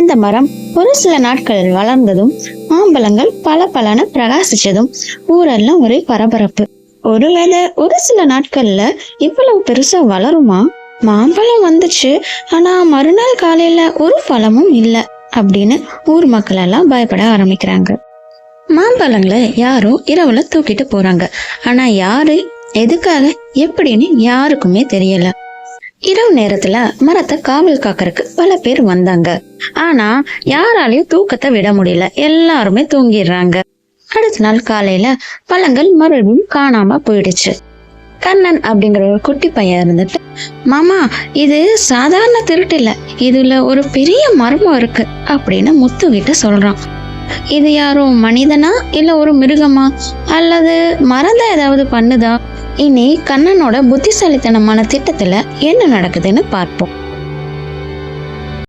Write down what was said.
அந்த மரம் ஒரு சில நாட்களில் வளர்ந்ததும் மாம்பழங்கள் பல பலன பிரகாசிச்சதும் ஊரெல்லாம் ஒரே பரபரப்பு. ஒருவேளை ஒரு சில நாட்கள்ல இவ்வளவு பெருசா வளருமா? மாம்பழம் வந்துச்சு ஆனா மறுநாள் காலையில ஒரு பழமும் இல்ல அப்படின்னு ஊர் மக்கள் எல்லாம் பயப்பட ஆரம்பிக்கிறாங்க. மாம்பழங்களை யாரோ இரவுல தூக்கிட்டு போறாங்க. ஆனா யாரு எதுக்காக எப்படின்னு யாருக்குமே தெரியல. இரவு நேரத்துல மரத்தை காவல் காக்கறதுக்கு பல பேர் வந்தாங்க. ஆனா யாராலையும் தூக்கத்தை விட முடியல. எல்லாருமே தூங்கிடுறாங்க. அடுத்த நாள் காலையில பழங்கள் மறுபடியும் காணாம போயிடுச்சு. கண்ணன் அப்படிங்கிற ஒரு குட்டி பையன் இருந்துட்டு மாமா இது சாதாரண திருட்டு இல்ல. இதுல ஒரு பெரிய மர்மம் இருக்கு அப்படின்னு முத்து கிட்ட சொல்றான். இது யாரும் மனிதனா? இல்ல ஒரு மிருகமா? அல்லது மறந்த ஏதாவது பண்ணுதா? இனி கண்ணனோட புத்திசாலித்தனமான திட்டத்துல என்ன நடக்குதுன்னு பார்ப்போம்.